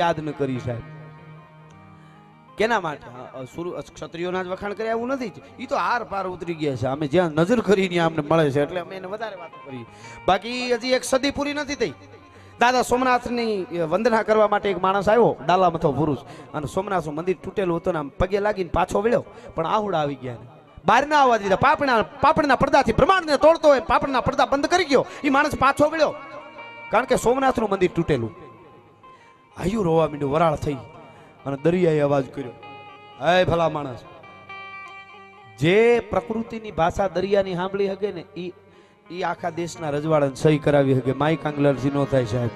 યાદ ન કરી સાહેબ? કેના માટે? ક્ષત્રિયોના જ વખાણ કર્યા એવું નથી એ તો આર પાર ઉતરી ગયા છે. અમે જ્યાં નજર કરીને અમને મળે છે, એટલે અમે એને વધારે વાતો કરી. બાકી હજી એક સદી પૂરી નથી થઈ. દાદા સોમનાથની વંદના કરવા માટે એક માણસ આવ્યો ડાલા મથો પુરુષ. અને સોમનાથનું મંદિર તૂટેલું હતું ને આમ પગે લાગીને પાછો વળ્યો. પણ આહુડા આવી ગયા ને. બહાર ના આવવા દીધા. પાપડના પાપડના પડદાથી બ્રહ્માંડને તોડતો હોય પાપડના પડદા બંધ કરી ગયો. એ માણસ પાછો વળ્યો. કારણ કે સોમનાથનું મંદિર તૂટેલું. આયુ રોવા માંડ્યું વરાળ થઈ. અને દરિયાએ અવાજ કર્યો, હે ભલા માણસ, જે પ્રકૃતિની ભાષા દરિયાની સાંભળી હગે ને એ એ આખા દેશના રજવાડાને સહી કરાવી હગે. માઈ કાંગલરથી નો થાય સાહેબ.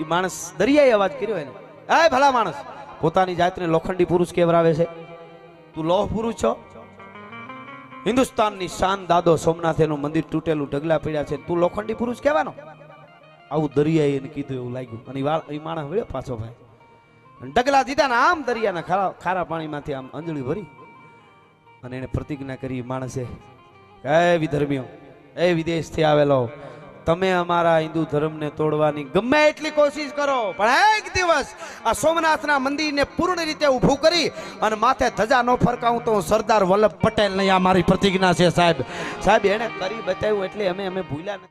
એ માણસ દરિયાએ અવાજ કર્યો એને, હે ભલા માણસ, પોતાની જાતને લોખંડી પુરુષ કેવરાવે છે. તું લોહ પુરુષ છો. હિન્દુસ્તાનની શાન દાદો સોમનાથ એનું મંદિર તૂટેલું ઢગલા પડ્યા છે. તું લોખંડી પુરુષ કહેવાનો? આવું દરિયાએ એને કીધું એવું લાગ્યું. અને એ માણસ વળ્યો પાછો ભાઈ. ડગલા દીધા ને આમ દરિયાના ખારા ખારા પાણીમાંથી આમ અંજળી ભરી. અને એને પ્રતિજ્ઞા કરી માણસે એ વિધર્મીઓ, એ વિદેશથી આવેલો, તમે અમારા હિન્દુ ધર્મને તોડવાની ગમે એટલી કોશિશ કરો, પણ એક દિવસ આ સોમનાથના મંદિરને પૂર્ણ રીતે ઊભું કરી અને માથે ધજા ન ફરકાવું તો સરદાર વલ્લભ પટેલ નહીં આ મારી પ્રતિજ્ઞા છે સાહેબ. સાહેબ, એને કરી બતાવ્યું એટલે અમે અમે ભૂલ્યા નથી.